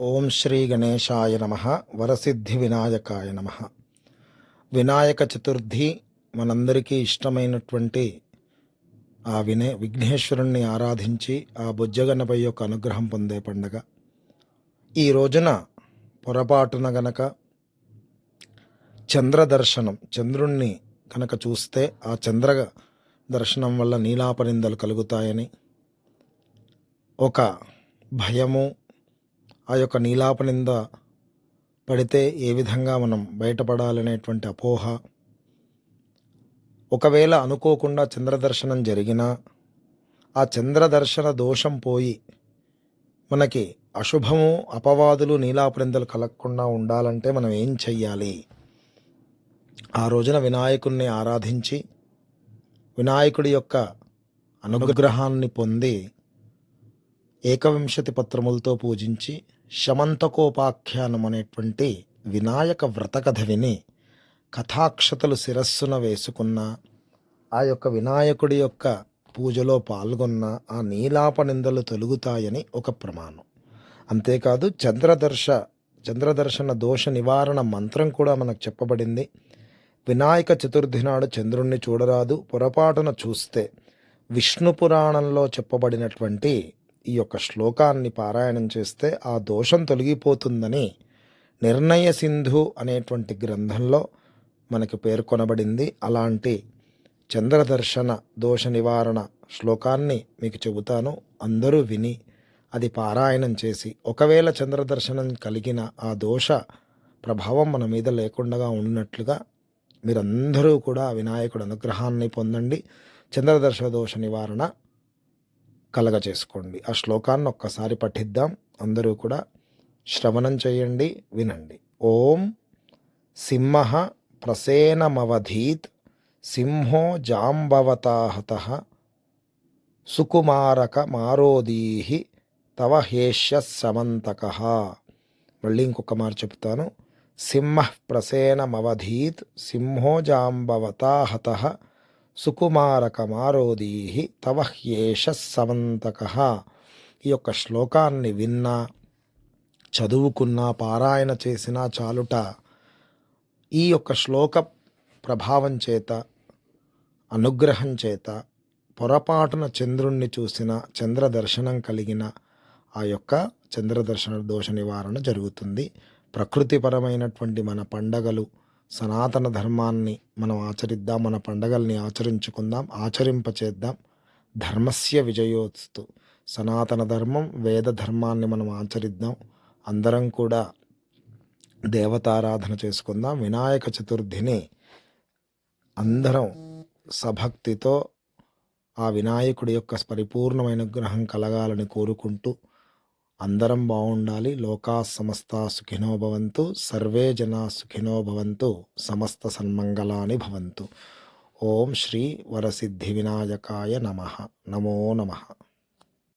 ఓం శ్రీ గణేశాయ నమ వరసిద్ధి వినాయకాయ నమ. వినాయక చతుర్థి మనందరికీ ఇష్టమైనటువంటి ఆ వినే విఘ్నేశ్వరుణ్ణి ఆరాధించి ఆ బుజ్జగణపై యొక్క అనుగ్రహం పొందే పండగ. ఈ రోజున పొరపాటున గనక చంద్రదర్శనం చంద్రుణ్ణి కనుక చూస్తే ఆ చంద్ర దర్శనం వల్ల నీలాపనిందలు కలుగుతాయని ఒక భయము ఆ యొక్క నీలాపనింద పడితే ఏ విధంగా మనం బయటపడాలనేటువంటి అపోహ? ఒకవేళ అనుకోకుండా చంద్రదర్శనం జరిగినా ఆ చంద్రదర్శన దోషం పోయి మనకి అశుభము అపవాదులు నీలాపరిందలు కలగకుండా ఉండాలంటే మనం ఏం చెయ్యాలి? ఆ రోజున వినాయకుణ్ణి ఆరాధించి వినాయకుడి యొక్క అనుగ్రహాన్ని పొంది ఏకవింశతి పత్రములతో పూజించి శమంతకోపాఖ్యానం అనేటువంటి వినాయక వ్రతకథ విని కథాక్షతలు శిరస్సున వేసుకున్న ఆ యొక్క వినాయకుడి యొక్క పూజలో పాల్గొన్న ఆ నీలాప నిందలు తొలుగుతాయని ఒక ప్రమాణం. అంతేకాదు చంద్రదర్శ చంద్రదర్శన దోష నివారణ మంత్రం కూడా మనకు చెప్పబడింది. వినాయక చతుర్థి నాడు చంద్రుణ్ణి చూడరాదు పొరపాటున చూస్తే విష్ణు పురాణంలో చెప్పబడినటువంటి ఈ యొక్క శ్లోకాన్ని పారాయణం చేస్తే ఆ దోషం తొలగిపోతుందని నిర్ణయ సింధు అనేటువంటి గ్రంథంలో మనకు పేర్కొనబడింది అలాంటి చంద్రదర్శన దోష నివారణ శ్లోకాన్ని మీకు చెబుతాను. అందరూ విని అది పారాయణం చేసి ఒకవేళ చంద్రదర్శనం కలిగిన ఆ దోష ప్రభావం మన మీద లేకుండా ఉన్నట్లుగా మీరందరూ కూడా వినాయకుడు అనుగ్రహాన్ని పొందండి. చంద్రదర్శన దోష నివారణ కలగ చేసుకోండి. ఆ శ్లోకాన్ని ఒక్కసారి పఠిద్దాం. అందరూ కూడా శ్రవణం చేయండి వినండి. ఓం సింహ ప్రసేనమవధీత్ సింహో జాంబవతాహత సుకుమారక మారోదీహి తవ హేష్య సమంతక. మళ్ళీ ఇంకొక మారు చెప్తాను. సింహ ప్రసేనమవధీత్ సింహో జాంబవతాహత సుకుమారకమారోదీహి తవహ్యేష సమంతక. ఈ యొక్క శ్లోకాన్ని విన్నా చదువుకున్నా పారాయణ చేసినా చాలుట ఈ యొక్క శ్లోక ప్రభావం చేత అనుగ్రహం చేత పొరపాటున చంద్రుణ్ణి చూసిన చంద్ర దర్శనం కలిగిన ఆ యొక్క చంద్రదర్శన దోష నివారణ జరుగుతుంది. ప్రకృతిపరమైనటువంటి మన పండగలు సనాతన ధర్మాన్ని మనం ఆచరిద్దాం మన పండగల్ని ఆచరించుకుందాం ఆచరింపచేద్దాం. ధర్మస్య విజయోస్తు. సనాతన ధర్మం వేద ధర్మాన్ని మనం ఆచరిద్దాం. అందరం కూడా దేవతారాధన చేసుకుందాం. వినాయక చతుర్థిని అందరం సభక్తితో ఆ వినాయకుడి యొక్క పరిపూర్ణమైన గ్రహం కలగాలని కోరుకుంటూ అందరం బాగుండాలి. లోకా సమస్త సుఖినో భవంతు. సర్వే జనా సుఖినో భవంతు. సమస్త సన్మంగళాని భవంతు. ఓం శ్రీ వరసిద్ధి వినాయకాయ నమ. నమో నమ.